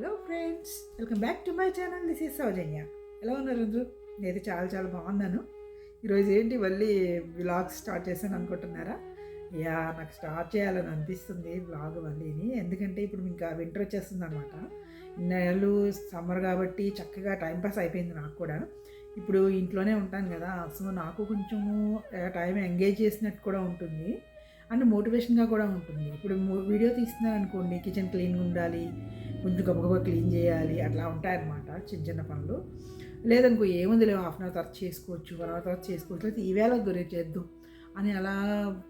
Hello friends welcome back to my channel. This is Soujanya. ఎలా ఉన్నారు అందరూ? నేను చాలా చాలా బాగున్నాను. ఈరోజు ఏంటి? మళ్ళీ వ్లాగ్ స్టార్ట్ చేశాను అనుకుంటున్నారా? యా నాకు స్టార్ట్ చేయాలని అనిపిస్తుంది వ్లాగ్ మళ్ళీని. ఎందుకంటే ఇప్పుడు ఇంకా వింటర్ వచ్చేస్తుంది అనమాట నెలలు సమ్మర్ కాబట్టి చక్కగా టైంపాస్ అయిపోయింది నాకు కూడా. ఇప్పుడు ఇంట్లోనే ఉంటాను కదా సో నాకు కొంచెము టైం ఎంగేజ్ చేసినట్టు కూడా ఉంటుంది. అండ్ మోటివేషన్గా కూడా ఉంటుంది. ఇప్పుడు వీడియో తీస్తున్నాను అనుకోండి కిచెన్ క్లీన్గా ఉండాలి కొంచెం గబగబా క్లీన్ చేయాలి అట్లా ఉంటాయన్నమాట చిన్న చిన్న పనులు. లేదనుకో ఏముంది లేవు హాఫ్ అన్ అవర్ తర్వాత చేసుకోవచ్చు వన్ అవర్ తర్వాత చేసుకోవచ్చు లేకపోతే ఈవేళ గురించి చేద్దాం అని అలా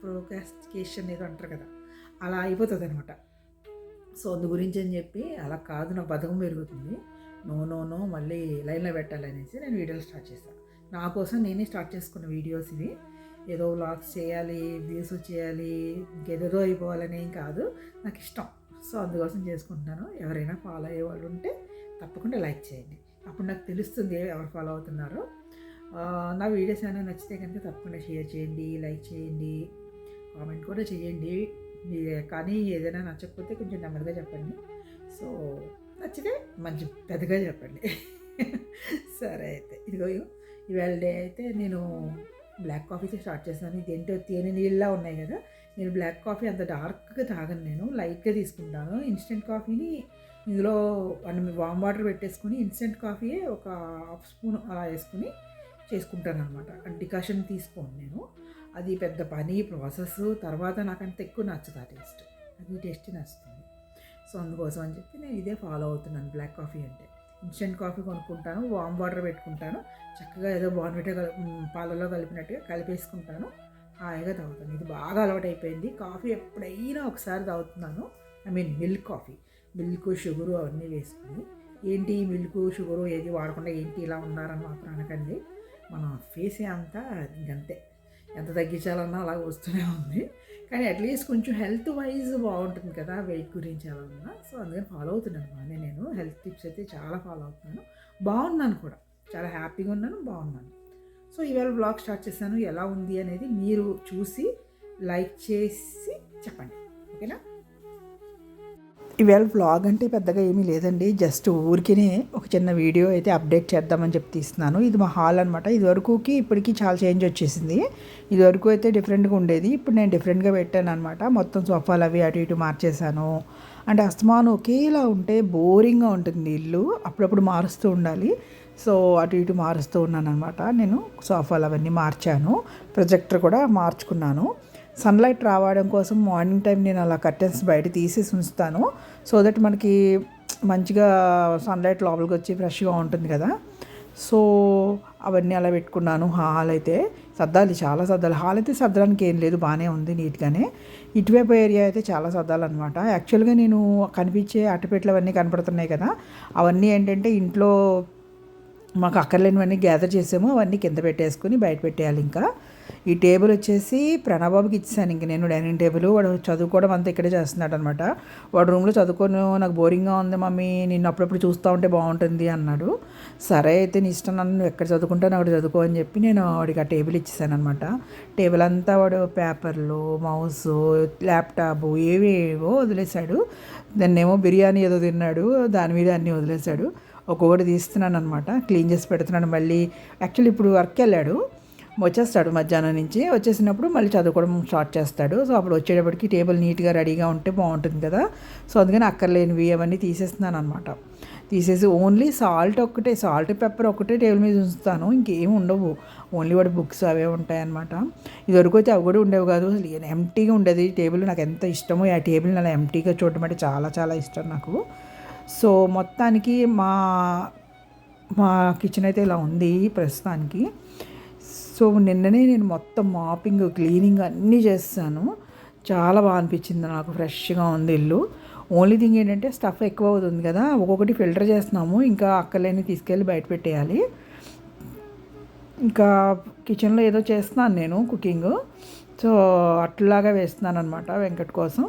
ప్రోకాస్టికేషన్ ఏదో అంటారు కదా అలా అయిపోతుంది అనమాట సో అందు గురించి అని చెప్పి అలా కాదు నా బతకం పెరుగుతుంది. నో నో నో మళ్ళీ లైన్లో పెట్టాలనేసి నేను వీడియోలు స్టార్ట్ చేశాను నా కోసం నేనే స్టార్ట్ చేసుకున్న వీడియోస్ ఇవి. ఏదో వ్లాగ్స్ చేయాలి వ్యూస్ చేయాలి గెదరో అయిపోవాలని ఏం కాదు. నాకు ఇష్టం. సో అందుకోసం చేసుకుంటున్నాను. ఎవరైనా ఫాలో అయ్యే వాళ్ళు ఉంటే తప్పకుండా లైక్ చేయండి. అప్పుడు నాకు తెలుస్తుంది ఎవరు ఫాలో అవుతున్నారో. నా వీడియోస్ ఏమైనా నచ్చితే కనుక తప్పకుండా షేర్ చేయండి లైక్ చేయండి కామెంట్ కూడా చేయండి. కానీ ఏదైనా నచ్చకపోతే కొంచెం నెమ్మదిగా చెప్పండి. సో నచ్చితే మంచి పెద్దగా చెప్పండి. సరే అయితే. ఇదిగో ఇవాళ డే అయితే నేను బ్లాక్ కాఫీతో స్టార్ట్ చేస్తాను. ఇదేంటో తేనె నీళ్ళలా ఉన్నాయి కదా. నేను బ్లాక్ కాఫీ అంత డార్క్గా తాగను నేను లైట్గా తీసుకుంటాను. ఇన్స్టెంట్ కాఫీని ఇందులో వామ్ వాటర్ పెట్టేసుకొని ఇన్స్టెంట్ కాఫీ ఒక హాఫ్ స్పూన్ అలా వేసుకుని చేసుకుంటాను అనమాట డికాషన్ తీసుకోను నేను. అది పెద్ద పని ప్రాసెస్. తర్వాత నాకు ఎక్కువ నచ్చదు ఆ టేస్ట్. అది టేస్ట్ నచ్చుతుంది. సో అందుకోసం అని చెప్పి నేను ఇదే ఫాలో అవుతున్నాను బ్లాక్ కాఫీ అంటే. ఇన్స్టెంట్ కాఫీ కొనుక్కుంటాను వామ్ వాటర్ పెట్టుకుంటాను చక్కగా ఏదో బాన్విటా కల పాలలో కలిపినట్టుగా కలిపేసుకుంటాను. హాయిగా తాగుతాను. ఇది బాగా అలవాటు అయిపోయింది కాఫీ ఎప్పుడైనా ఒకసారి తాగుతున్నాను. I mean milk coffee. Milk sugar అవన్నీ వేసుకుని. ఏంటి మిల్క్ షుగరు ఏది వాడకుండా ఏంటి ఇలా ఉన్నారని మాత్రం అనకండి. మన ఫేస్ అంతా ఇంకంతే. ఎంత తగ్గించాలన్నా అలా వస్తూనే ఉంది. కానీ అట్లీస్ట్ కొంచెం హెల్త్ వైజ్ బాగుంటుంది కదా వెయిట్ గురించి అలా. ఉన్నా సో అందుకని ఫాలో అవుతున్నాను బాగానే నేను. హెల్త్ టిప్స్ అయితే చాలా ఫాలో అవుతున్నాను. బాగున్నాను కూడా. చాలా హ్యాపీగా ఉన్నాను బాగున్నాను. సో ఈవేళ బ్లాగ్ స్టార్ట్ చేశాను. ఎలా ఉంది అనేది మీరు చూసి లైక్ చేసి చెప్పండి. ఓకేనా? ఈవేళ వ్లాగ్ అంటే పెద్దగా ఏమీ లేదండి. జస్ట్ ఊరికినే ఒక చిన్న వీడియో అయితే అప్డేట్ చేద్దామని చెప్పి తీస్తున్నాను. ఇది మా హాల్ అనమాట ఇదివరకుకి ఇప్పటికి చాలా చేంజ్ వచ్చేసింది. ఇదివరకు అయితే డిఫరెంట్గా ఉండేది. ఇప్పుడు నేను డిఫరెంట్గా పెట్టాను అనమాట మొత్తం సోఫాలు అవి అటు ఇటు మార్చేశాను. అంటే అస్తమానం ఒకేలా ఉంటే బోరింగ్గా ఉంటుంది ఇల్లు అప్పుడప్పుడు మారుస్తూ ఉండాలి. సో అటు ఇటు మారుస్తూ ఉన్నాను అనమాట నేను సోఫాలు అవన్నీ మార్చాను. ప్రొజెక్టర్ కూడా మార్చుకున్నాను. సన్లైట్ రావడం కోసం మార్నింగ్ టైం నేను అలా కర్టెన్స్ బయట తీసేసి ఉంచుతాను. సో దట్ మనకి మంచిగా సన్లైట్ లోపలికి వచ్చి ఫ్రెష్గా ఉంటుంది కదా. సో అవన్నీ అలా పెట్టుకున్నాను హాల్ అయితే. సర్దాలి చాలా సర్దాలి. హాల్ అయితే సర్దడానికి ఏం లేదు బాగానే ఉంది నీట్గానే. ఇటువైపు ఏరియా అయితే చాలా సర్దాలన్నమాట. యాక్చువల్గా నేను కనిపించే అట్టపెట్లు అవన్నీ కనపడుతున్నాయి కదా. అవన్నీ ఏంటంటే ఇంట్లో మాకు అక్కర్లేనివన్నీ గ్యాదర్ చేసాము. అవన్నీ కింద పెట్టేసుకుని బయట పెట్టేయాలి ఇంకా. ఈ టేబుల్ వచ్చేసి ప్రణబాబుకి ఇచ్చాను ఇంక నేను డైనింగ్ టేబుల్ వాడు చదువుకోవడం అంతా ఇక్కడే చేస్తున్నాడు అనమాట వాడు రూమ్లో చదువుకోను నాకు బోరింగ్గా ఉంది మమ్మీ నిన్ను అప్పుడప్పుడు చూస్తూ ఉంటే బాగుంటుంది అన్నాడు. సరే అయితే నీ ఇష్టం నన్ను ఎక్కడ చదువుకుంటాను అక్కడ చదువుకో అని చెప్పి నేను వాడికి ఆ టేబుల్ ఇచ్చేసాను అనమాట టేబుల్ అంతా వాడు పేపర్లు మౌస్ ల్యాప్టాప్ ఏవేవో వదిలేశాడు. దాన్నేమో బిర్యానీ ఏదో తిన్నాడు దాని మీద అన్నీ వదిలేశాడు. ఒక్కొక్కటి తీస్తున్నాను అనమాట క్లీన్ చేసి పెడుతున్నాను మళ్ళీ. యాక్చువల్లీ ఇప్పుడు వర్క్ వెళ్ళాడు. వచ్చేస్తాడు మధ్యాహ్నం నుంచి. వచ్చేసినప్పుడు మళ్ళీ చదువుకోవడం స్టార్ట్ చేస్తాడు. సో అప్పుడు వచ్చేటప్పటికి టేబుల్ నీట్గా రెడీగా ఉంటే బాగుంటుంది కదా. సో అందుకని అక్కర్లేనివి అవన్నీ తీసేస్తున్నాను అనమాట తీసేసి ఓన్లీ సాల్ట్ ఒక్కటే సాల్ట్ పెప్పర్ ఒక్కటే టేబుల్ మీద ఉంచుతాను. ఇంకేం ఉండవు. ఓన్లీ వాడి బుక్స్ అవే ఉంటాయి అనమాట ఇదివరకు అయితే అవి కూడా ఉండేవి కాదు. అసలు ఎంటీగా ఉండేది. టేబుల్ నాకు ఎంత ఇష్టమో ఆ టేబుల్ అలా ఎంటీగా చూడటం అంటే చాలా చాలా ఇష్టం నాకు. సో మొత్తానికి మా మా కిచెన్ అయితే ఇలా ఉంది ప్రస్తుతానికి. సో నిన్ననే నేను మొత్తం మాపింగ్ క్లీనింగ్ అన్నీ చేస్తాను. చాలా బాగా అనిపించింది నాకు ఫ్రెష్గా ఉంది ఇల్లు. ఓన్లీ థింగ్ ఏంటంటే స్టఫ్ ఎక్కువ అవుతుంది కదా ఒక్కొక్కటి ఫిల్టర్ చేస్తున్నాము ఇంకా అక్కలేని తీసుకెళ్ళి బయట పెట్టేయాలి. ఇంకా కిచెన్లో ఏదో చేస్తున్నాను నేను కుకింగ్ సో అట్లాగా వేస్తున్నాను అనమాట వెంకట్ కోసం.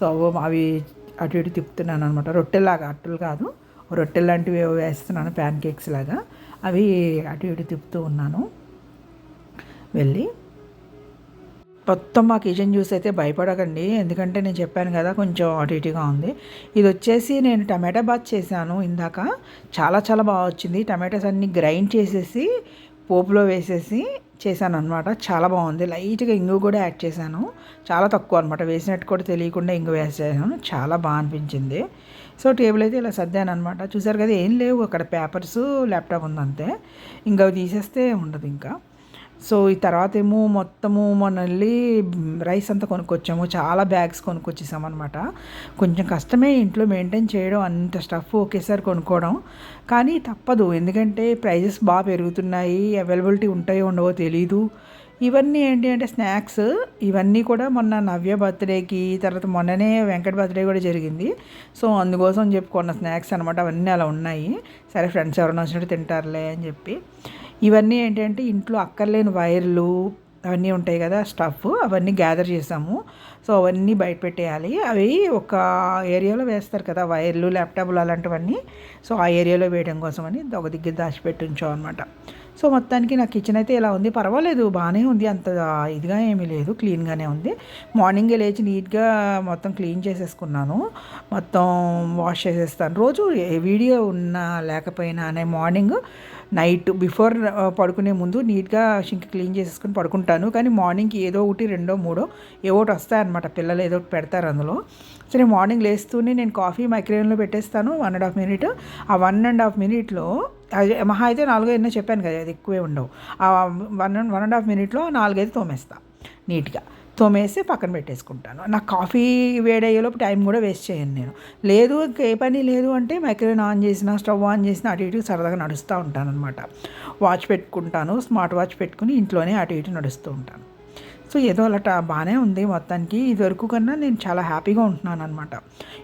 సో అవి అటు ఇటు తిప్పుతున్నాను అనమాట రొట్టెలాగా అట్టులు కాదు. రొట్టె లాంటివి వేస్తున్నాను ప్యాన్ కేక్స్ లాగా. అవి అటు ఇటు తిప్పుతూ ఉన్నాను. వెళ్ళి. మొత్తం మా కిచెన్ జ్యూస్ అయితే భయపడకండి. ఎందుకంటే నేను చెప్పాను కదా కొంచెం అటు ఇటుగా ఉంది. ఇది వచ్చేసి నేను టమాటా బాత్ చేశాను ఇందాక. చాలా చాలా బాగా వచ్చింది. టమాటాస్ అన్నీ గ్రైండ్ చేసేసి పోపులో వేసేసి చేశాను అనమాట చాలా బాగుంది. లైట్గా ఇంగు కూడా యాడ్ చేశాను. చాలా తక్కువ అనమాట వేసినట్టు కూడా తెలియకుండా ఇంగు వేసేసాను. చాలా బాగా అనిపించింది. సో టేబుల్ అయితే ఇలా సర్దాను అనమాట చూసారు కదా ఏం లేవు. అక్కడ పేపర్స్ ల్యాప్టాప్ ఉంది అంతే ఇంకా అవి తీసేస్తే ఉండదు ఇంకా. సో ఈ తర్వాత ఏమో మొత్తము మొన్న వెళ్ళి రైస్ అంతా కొనుక్కొచ్చాము. చాలా బ్యాగ్స్ కొనుక్కొచ్చేసాం అనమాట కొంచెం కష్టమే ఇంట్లో మెయింటైన్ చేయడం అంత స్టఫ్ ఒకేసారి కొనుక్కోవడం. కానీ తప్పదు. ఎందుకంటే ప్రైజెస్ బాగా పెరుగుతున్నాయి. అవైలబిలిటీ ఉంటాయో ఉండవో తెలీదు. ఇవన్నీ ఏంటి అంటే స్నాక్స్. ఇవన్నీ కూడా మొన్న నవ్య బర్త్డేకి తర్వాత మొన్ననే వెంకట బర్త్డే కూడా జరిగింది. సో అందుకోసం చెప్పుకున్న స్నాక్స్ అనమాట అవన్నీ అలా ఉన్నాయి. సరే ఫ్రెండ్స్ ఎవరైనా వచ్చినట్టు తింటారులే అని చెప్పి. ఇవన్నీ ఏంటంటే ఇంట్లో అక్కర్లేని వైర్లు అవన్నీ ఉంటాయి కదా స్టఫ్ అవన్నీ గ్యాదర్ చేసాము. సో అవన్నీ బయట పెట్టేయాలి. అవి ఒక ఏరియాలో వేస్తారు కదా వైర్లు ల్యాప్టాప్లు అలాంటివన్నీ. సో ఆ ఏరియాలో వేయడం కోసమని ఒక దగ్గర దాచిపెట్టించాం అనమాట సో మొత్తానికి నా కిచెన్ అయితే ఇలా ఉంది. పర్వాలేదు బాగానే ఉంది. అంత ఇదిగా ఏమీ లేదు క్లీన్గానే ఉంది. మార్నింగే లేచి నీట్గా మొత్తం క్లీన్ చేసేసుకున్నాను. మొత్తం వాష్ చేసేస్తాను. రోజు వీడియో ఉన్నా లేకపోయినా అనే మార్నింగ్ నైట్ బిఫోర్ పడుకునే ముందు నీట్గా షింక్ క్లీన్ చేసేసుకుని పడుకుంటాను. కానీ మార్నింగ్కి ఏదో ఒకటి రెండో మూడో ఏదో ఒకటి అనమాట. పిల్లలు ఏదో ఒకటి పెడతారు అందులో. సో నేను మార్నింగ్ లేస్తూనే నేను కాఫీ మైక్రోవేవ్లో పెట్టేస్తాను వన్ అండ్ హాఫ్ మినిట్. ఆ వన్ అండ్ హాఫ్ మినిట్లో అది మహా అయితే నాలుగో ఎన్నో చెప్పాను కదా అది ఎక్కువే ఉండవు. ఆ వన్ వన్ అండ్ హాఫ్ మినిట్లో నాలుగైదు తోమేస్తా నీట్గా. తోమేసి పక్కన పెట్టేసుకుంటాను. నాకు కాఫీ వేడయ్యేలోపు టైం కూడా వేస్ట్ చేయను నేను. లేదు ఏ పని లేదు అంటే మైక్రోవేవ్ ఆన్ చేసిన స్టవ్ ఆన్ చేసిన అటు ఇటు సరదాగా నడుస్తూ ఉంటాను అనమాట వాచ్ పెట్టుకుంటాను స్మార్ట్ వాచ్ పెట్టుకుని ఇంట్లోనే అటు ఇటు నడుస్తూ ఉంటాను. సో ఏదో అలా బాగానే ఉంది మొత్తానికి. ఇదివరకు కన్నా నేను చాలా హ్యాపీగా ఉంటున్నాను అనమాట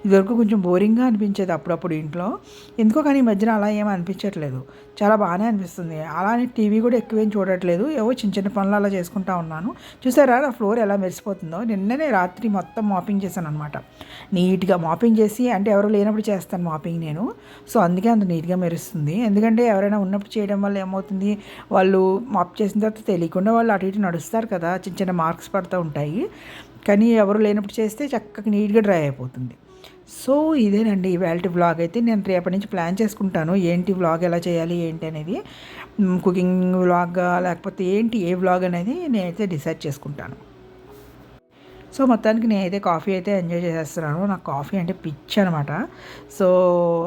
ఇదివరకు కొంచెం బోరింగ్గా అనిపించేది అప్పుడప్పుడు ఇంట్లో. ఎందుకో కానీ ఈ మధ్యన అలా ఏమీ అనిపించట్లేదు. చాలా బాగానే అనిపిస్తుంది. అలానే టీవీ కూడా ఎక్కువేం చూడట్లేదు. ఏవో చిన్న చిన్న పనులు అలా చేసుకుంటా ఉన్నాను. చూసారా నా ఫ్లోర్ ఎలా మెరిసిపోతుందో? నిన్ననే రాత్రి మొత్తం మాపింగ్ చేశాను అనమాట నీట్గా మాపింగ్ చేసి అంటే ఎవరు లేనప్పుడు చేస్తాను మాపింగ్ నేను. సో అందుకే అంత నీట్గా మెరుస్తుంది. ఎందుకంటే ఎవరైనా ఉన్నప్పుడు చేయడం వల్ల ఏమవుతుంది? వాళ్ళు మాప్ చేసిన తర్వాత తెలియకుండా వాళ్ళు అటు ఇటు నడుస్తారు కదా. చిన్న చిన్న మార్క్స్ పడుతూ ఉంటాయి. కానీ ఎవరు లేనప్పుడు చేస్తే చక్కగా నీట్గా డ్రై అయిపోతుంది. సో ఇదేనండి ఇవాళ వ్లాగ్. అయితే నేను రేపటి నుంచి ప్లాన్ చేసుకుంటాను. ఏంటి వ్లాగ్ ఎలా చేయాలి ఏంటి అనేది కుకింగ్ వ్లాగ్ లేకపోతే ఏంటి ఏ వ్లాగ్ అనేది నేనైతే డిసైడ్ చేసుకుంటాను. సో మొత్తానికి నేనైతే కాఫీ అయితే ఎంజాయ్ చేసేస్తున్నాను. నాకు కాఫీ అంటే పిచ్ అనమాట సో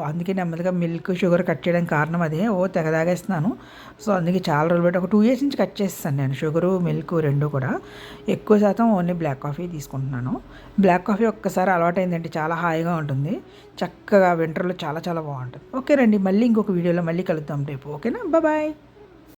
అందుకే నెమ్మదిగా మిల్క్ షుగర్ కట్ చేయడం కారణం అదే. ఓ తెగ తాగేస్తున్నాను. సో అందుకే చాలా రోజులు బట్టి ఒక టూ ఇయర్స్ నుంచి కట్ చేస్తాను నేను. షుగరు మిల్క్ రెండు కూడా. ఎక్కువ శాతం ఓన్లీ బ్లాక్ కాఫీ తీసుకుంటున్నాను. బ్లాక్ కాఫీ ఒక్కసారి అలవాటైందంటే చాలా హాయిగా ఉంటుంది. చక్కగా వింటర్లో చాలా చాలా బాగుంటుంది. ఓకే రండి. మళ్ళీ ఇంకొక వీడియోలో మళ్ళీ కలుద్దాం రేపు. ఓకేనా? బాయ్.